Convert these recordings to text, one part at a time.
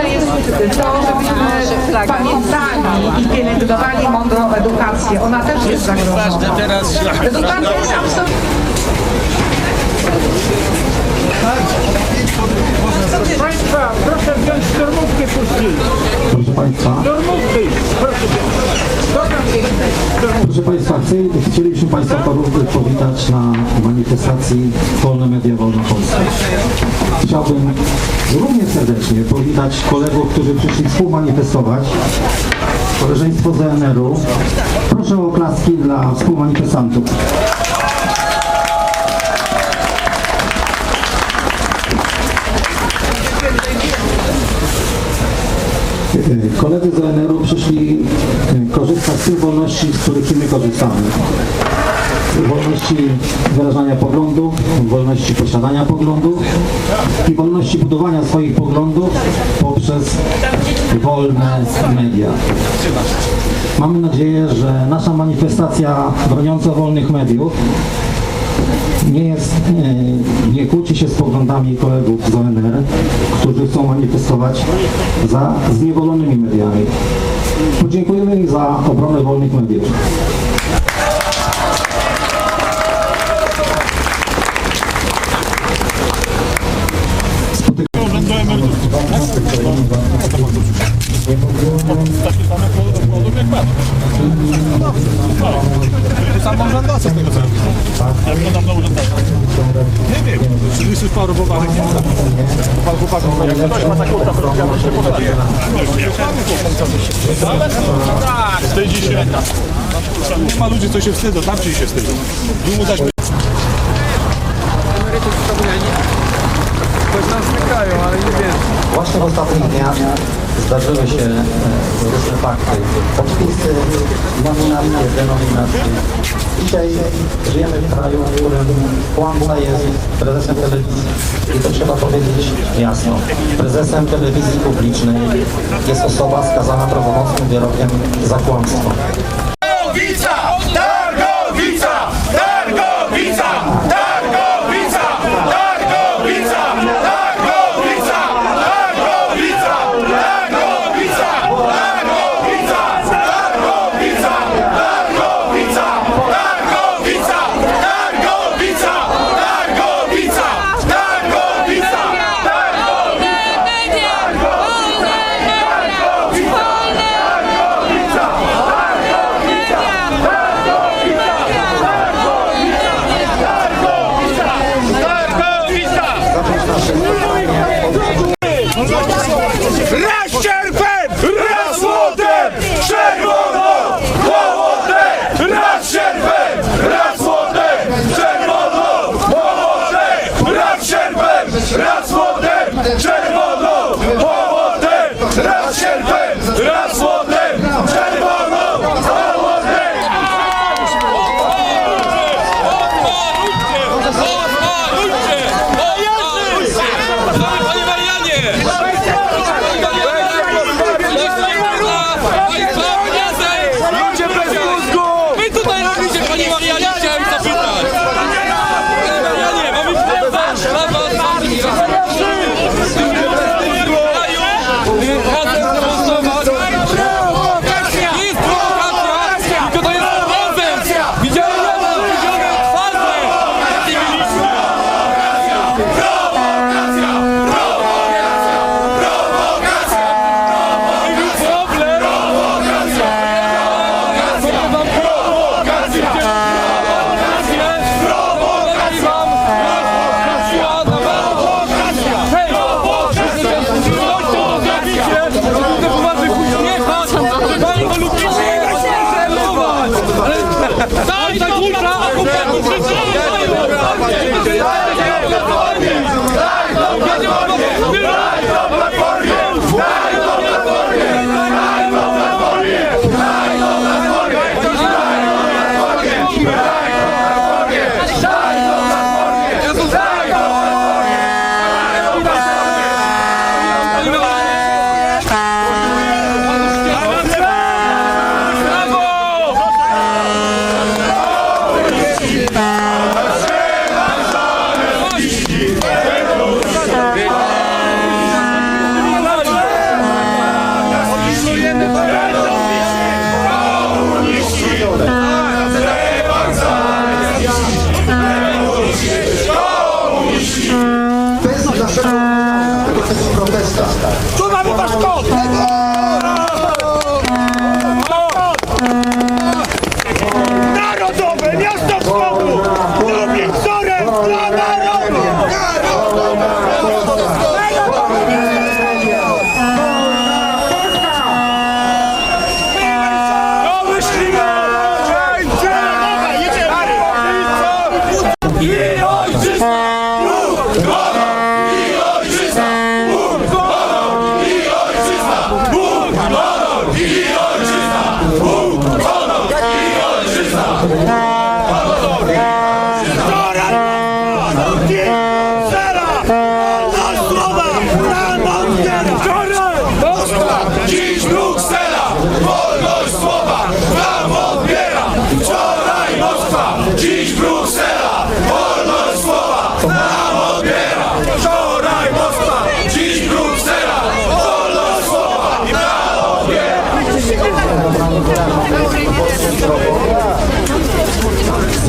ważne jest to, żebyśmy pamiętali i pielęgnowali mądrą edukację. Ona też jest zagrożona. Edukacja jest absolutnie... Proszę Państwa, proszę wziąć puścić. Proszę Państwa, Szturmówki, proszę proszę Państwa, chci- chcielibyśmy Państwa powitać na manifestacji Wolne Media Wolna Polska. Chciałbym równie serdecznie powitać kolegów, którzy przyszli współmanifestować. Koleżeństwo z ONR-u. Proszę o oklaski dla współmanifestantów. Koledzy z ONR-u przyszli e, korzystać z tych wolności, z których my korzystamy. Wolności wyrażania poglądów, wolności posiadania poglądów i wolności budowania swoich poglądów poprzez wolne media. Mamy nadzieję, że nasza manifestacja broniąca wolnych mediów nie jest, nie kłóci się z poglądami kolegów z ONR, którzy chcą manifestować za zniewolonymi mediami. Podziękujemy im za obronę wolnych mediów. Sam mam samorządowcy z tego co Jak podam do urzędnika? Nie wiem, czy jest już paru bobanek? Pan chłopak, jak ktoś ma taką tafelkę, to się podaje. Tak, wstydzi się. Nie ma ludzi, co się wstydzą, tam ci się wstydzą. Długo dać... Emerytów przypomniani. Coś nam stykają, ale nie wiem. Właśnie w ostatnich dniach zdarzyły się e, różne fakty. Podpisy, nominacje, denominacje. Dzisiaj żyjemy w kraju, w którym Kłamca jest prezesem telewizji. I to trzeba powiedzieć jasno. Prezesem telewizji publicznej jest osoba skazana prawomocnym wyrokiem za kłamstwo.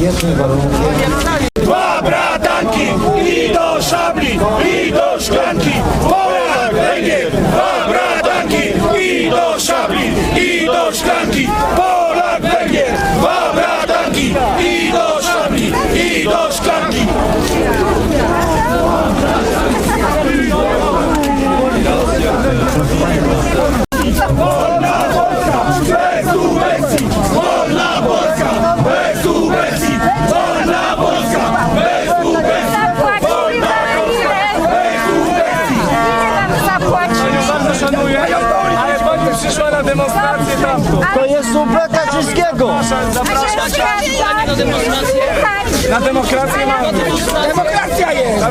интересные воронки.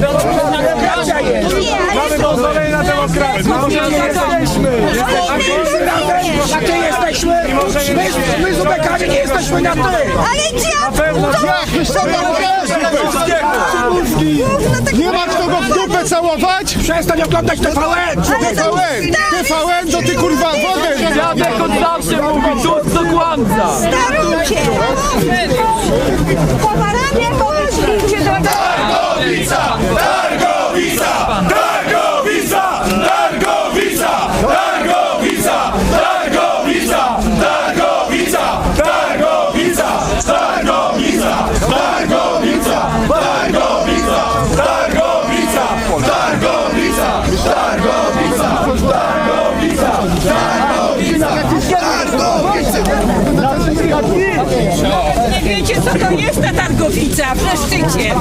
Demokracja jest! Mamy pozwolenie na demokrację. Może nie jesteśmy. Ty jesteśmy! My, my z ubekami nie jesteśmy na ty! Ale gdzie? Na pewno. Nie ma kto go w dupę całować? Przestań oglądać TVN! TVN! TVN to ty kurwa wodę! Dziadek od zawsze mówi, tu do kłamca. Starucie! Po Nie wiecie co to jest ta targowica w Leszczycie.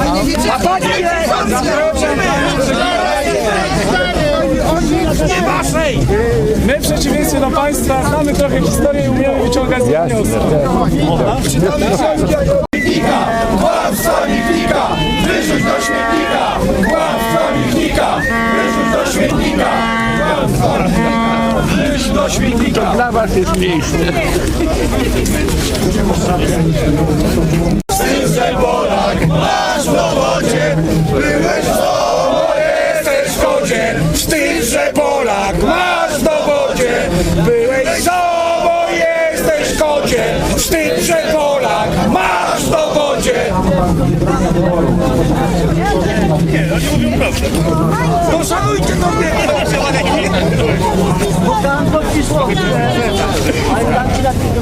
A pani Nie waszej! My w przeciwieństwie do Państwa znamy trochę historię i umiemy wyciągać z niej wnioski. śmietnika, kłamstwa Michnika, wyrzuć do śmietnika, kłamstwa Michnika, wyrzuć do śmietnika, kłamstwa Michnika, śmietnika. Dla was jest miejsce. Że Polak, masz w dowodzie, byłeś w sobą, jesteś w szkodzie. Wstyd, że Polak, masz w dowodzie, byłeś w sobą, jesteś w szkodzie. Wstyd, że Polak, masz w dowodzie. Poszanujcie to mnie! Tam to przyszło. Ale tam ci tak nie.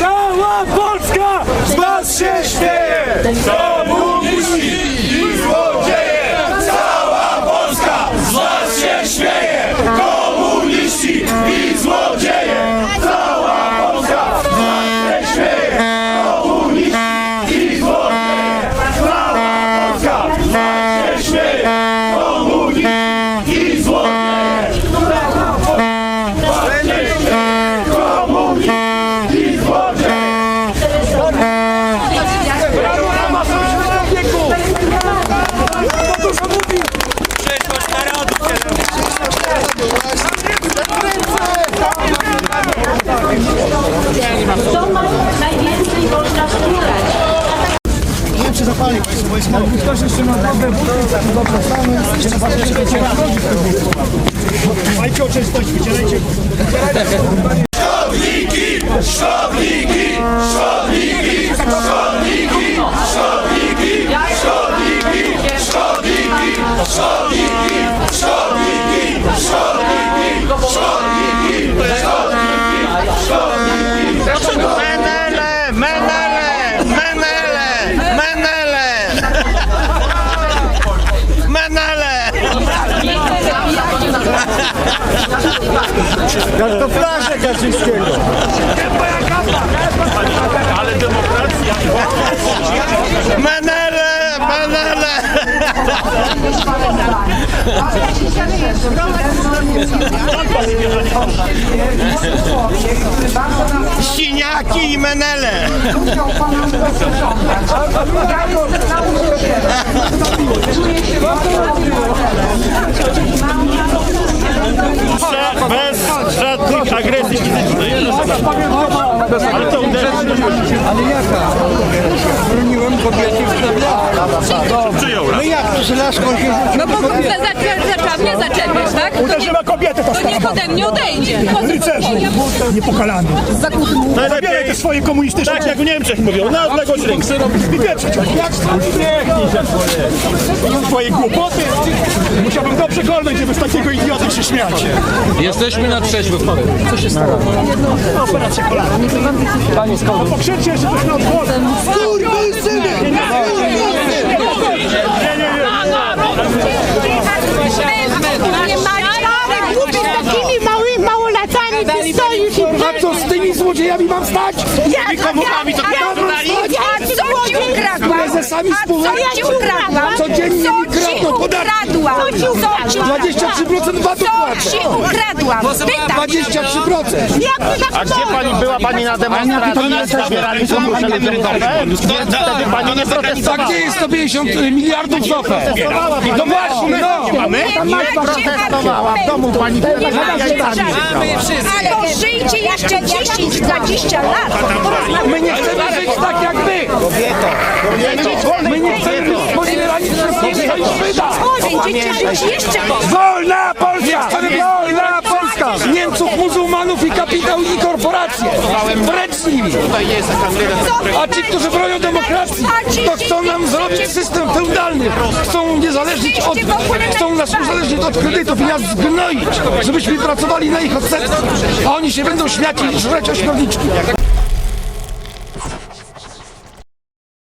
Cała Polska z was się śmieje! Kto ma najwięcej można wspierać? Ktoś jeszcze ma dobre buty, to zapraszamy. Szkodniki! Szkodniki! Szkodniki! Szkodniki! Szkodniki! Szkodniki! Szkodniki! Szkodniki! Szkodniki! Szkodniki! Szkodniki! Kartoflarza Kaczyńskiego. Ale demokracja. Manele, manele. Siniaki i menele. Czuję się agresji fizycznej. Ale to uderzy. Ale jaka? Broniłem kobiety w Przyjął raz. No bo kurwa zaczęła mnie zaczepiać, tak? Uderzyła kobietę, to To niech ode mnie odejdzie. Co Rycerzu, niepokalany. Zabieraj te swoje komunistyczne... tak jak w Niemczech mówią, na odległość ręki. I. Jak Twoje głupoty. Musiałbym dobrze kolnąć, żeby z takiego idioty się śmiać. Jesteśmy na trzeźwo. Operacja kolana. Pani skąd? Pokrzyczcie jeszcze coś na odwrót. A spółek? co ci ukradłam? Codziennie Co mi podatki. ukradłam? Co ci 23% VAT-u Co ci ukradłam? Pytam 23%. Jak ty tak A gdzie pani była pani na demonstracji? Zabierali ludowe? Wtedy pani nie A protestowała. gdzie jest 150 miliardów z OFE? No właśnie, no. Pani protestowała w domu pani. Ale to żyjcie jeszcze 10-20 lat. My nie chcemy żyć tak jak wy. My nie chcemy być podzielani przez Szwyda. Jeszcze Wolna Polska! Wolna Polska! Niemców, muzułmanów i kapitał i korporacje. Precz z nimi. A ci, którzy bronią demokracji, to chcą nam zrobić system feudalny. Chcą uniezależnić od, chcą nas uzależnić od kredytów i nas zgnoić, żebyśmy pracowali na ich odsetki. A oni się będą śmiać i żreć ośmiorniczki.